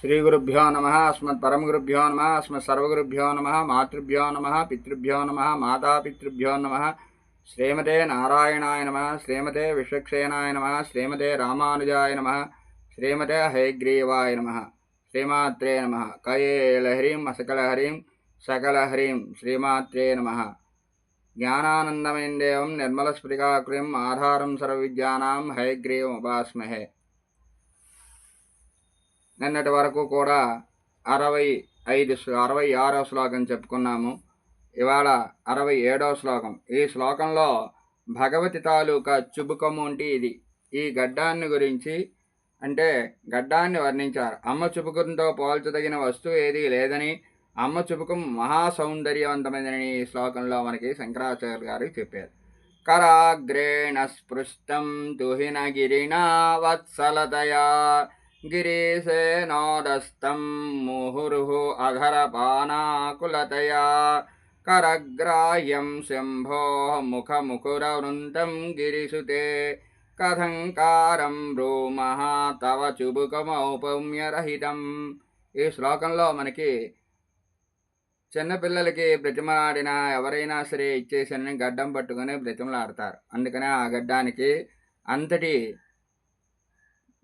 శ్రీగురుభ్యో నమ అస్మత్ పరమగురుభ్యో నమ అస్మత్ సర్వగురుభ్యో నమ మాతృభ్యో నమ పితృభ్యో నమ మాతాపితృభ్యో నమ శ్రీమతే నారాయణాయ నమ శ్రీమతే విశ్వక్సేనాయ నమ శ్రీమతే రామానుజాయ నమ శ్రీమతే హయగ్రీవాయ నమ శ్రీమాత్రే నమ కయేలహరీం అసకలహరీం సకలహరీం శ్రీమాత్రే నమ జ్ఞానానందమయం దేవం నిర్మలస్ఫటికాకృం ఆధారం సర్వవిద్యానాం హయగ్రీవం ఉపాస్మహే నిన్నటి వరకు కూడా అరవై ఐదు అరవై ఆరో శ్లోకం చెప్పుకున్నాము. ఇవాళ అరవై ఏడో శ్లోకం. ఈ శ్లోకంలో భగవతి తాలూకా చుబుకము అంటే ఇది. ఈ గడ్డాన్ని గురించి అంటే గడ్డాన్ని వర్ణించారు. అమ్మ చుబుకంతో పోల్చదగిన వస్తువు ఏది లేదని అమ్మ చుబుకం మహా సౌందర్యవంతమైనదని ఈ శ్లోకంలో మనకి శంకరాచార్య గారు చెప్పారు. కరాగ్రేణ స్పృష్టం తుహిన గిరినా వత్సలతయా గిరీశేనోదస్తం ముహుర్హు అధరపానాకులతయా కరగ్రాహ్యం శంభో ముఖముకురవృంతం గిరిసుతే కథంకారం బ్రూమః తవ చుబుకమౌపమ్యరహితం ఈ శ్లోకంలో మనకి చిన్నపిల్లలకి బ్రతిమలాడినా ఎవరైనా సరే ఇచ్చేసని గడ్డం పట్టుకుని బ్రతిమలాడతారు. అందుకనే ఆ గడ్డానికి అంతటి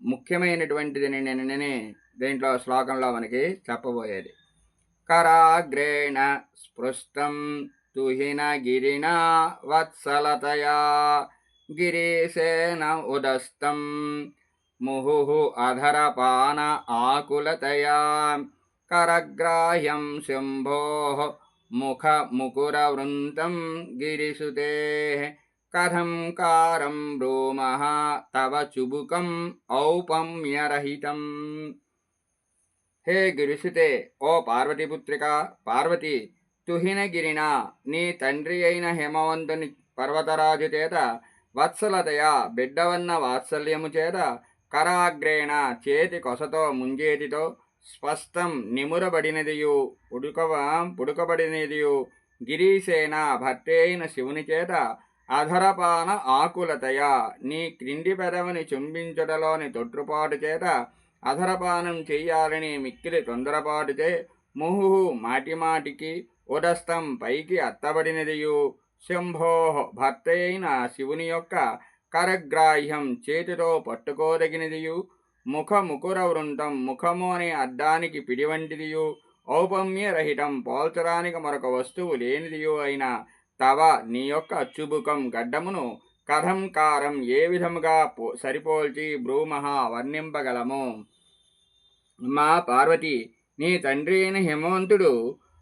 ముఖ్యమైనటువంటిది నేను దీంట్లో శ్లోకంలో మనకి చెప్పబోయేది. కరాగ్రేణ స్పృష్టం తుహిన గిరినా వత్సలతయా గిరీశేన ఉదస్తం ముహు అధరపాన ఆకులతయా కరగ్రాహ్యం శంభో ముఖ ముకురవృంతం గిరిసుతే కథం కారం రోమ తవ చుబుకం ఔపమ్యరహితం. హే గిరిసుతే ఓ పార్వతీపుత్రిక పార్వతి తుహినగిరిన నీ తండ్రి అయిన హేమవంతుని పర్వతరాజు చేత వత్సలతయ బిడ్డవన్న వాత్సల్యము చేత కరాగ్రేణ చేతి కొసతో ముంజేతితో స్పష్టం నిమురబడినదియు ఉడుకవ పుడుకబడినదియు గిరీసేన భర్తే అయిన శివుని చేత అధరపాన ఆకులతయ. నీ క్రింది పెదవిని చుంబించుటలోని తొట్టుపాటు చేత అధరపానం చెయ్యాలని మిక్కిలి తొందరపాటుచే ముహు మాటిమాటికి ఉదస్తం పైకి అత్తబడినదియు. శంభో భర్త అయిన శివుని యొక్క కరగ్రాహ్యం చేతితో పట్టుకోదగినదియు. ముఖ ముకుర వృంతం ముఖము అనే అడ్డానికి పిడివంటిదియు. ఔపమ్యరహితం పోల్చడానికి మరొక వస్తువు లేనిదియు అయిన తవ నీ యొక్క అచ్చుబుకం గడ్డమును కథం కారం ఏ విధముగా పో సరిపోల్చి బ్రూమహ వర్ణింపగలము? మా పార్వతి నీ తండ్రి అయిన హిమవంతుడు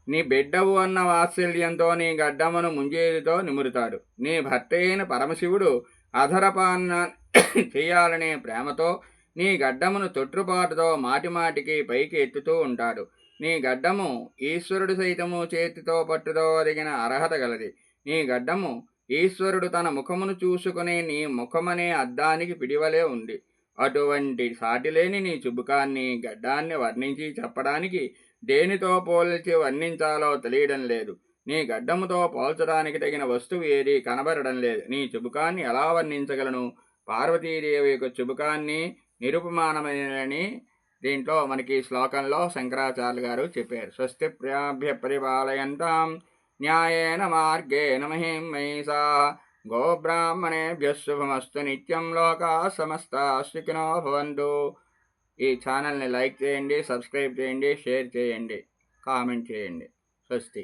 నీ బిడ్డవు అన్న వాత్సల్యంతో నీ గడ్డమును ముంజేదితో నిమురుతాడు. నీ భర్త అయిన పరమశివుడు అధరపాన్న చేయాలనే ప్రేమతో నీ గడ్డమును తొట్టుపాటుతో మాటిమాటికి పైకి ఎత్తుతూ ఉంటాడు. నీ గడ్డము ఈశ్వరుడు సైతము చేతితో పట్టుతో ఒదిగిన అర్హత గలది. నీ గడ్డము ఈశ్వరుడు తన ముఖమును చూసుకునే నీ ముఖమనే అద్దానికి పిడివలే ఉంది. అటువంటి సాటిలేని నీ చుబుకాన్ని గడ్డాన్ని వర్ణించి చెప్పడానికి దేనితో పోల్చి వర్ణించాలో తెలియడం లేదు. నీ గడ్డముతో పోల్చడానికి తగిన వస్తువు ఏది కనబడడం లేదు. నీ చుబుకాన్ని ఎలా వర్ణించగలను? పార్వతీదేవి యొక్క చుబుకాన్ని నిరుపమానమైనని దీంట్లో మనకి శ్లోకంలో శంకరాచార్య గారు చెప్పారు. స్వస్తి ప్రాభ్య పరిపాలయంతాం న్యాయేన మార్గేణ మహిం మహిషా గోబ్రాహ్మణేభ్యः శుభమస్తు నిత్యం లోకా సమస్త సుఖినో భవంతు ఈ ఛానల్ని లైక్ చేయండి సబ్స్క్రైబ్ చేయండి షేర్ చేయండి కామెంట్ చేయండి. స్వస్తి.